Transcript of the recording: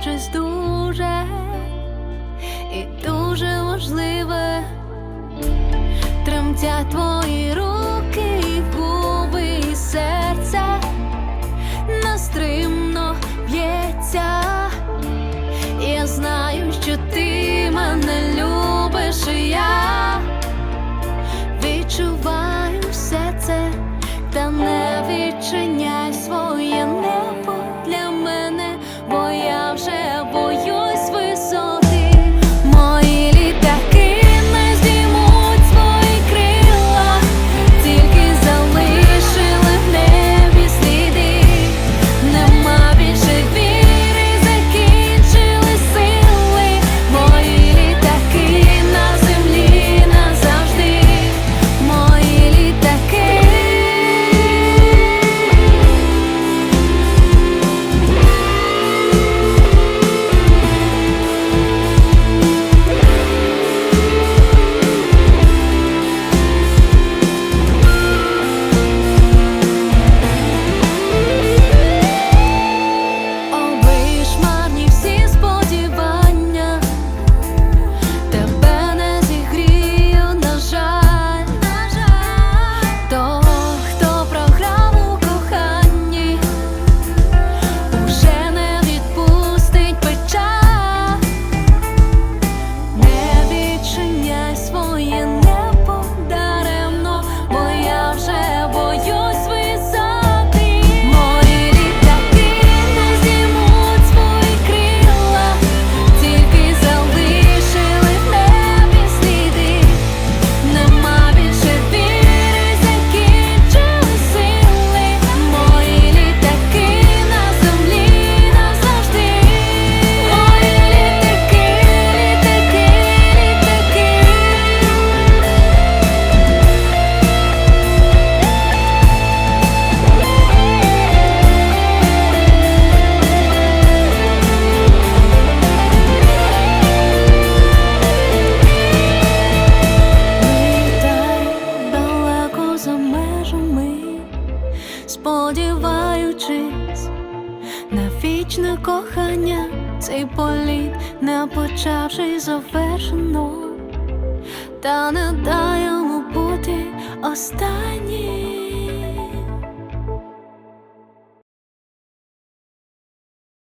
щось дуже і дуже важливе, тремтя твої руки, і губи і серце настримно б'ється. Я знаю, що ти мене любиш, і я відчуваю все це. вічне кохання, цей політ не почавши завершено, та не дай бути останнім.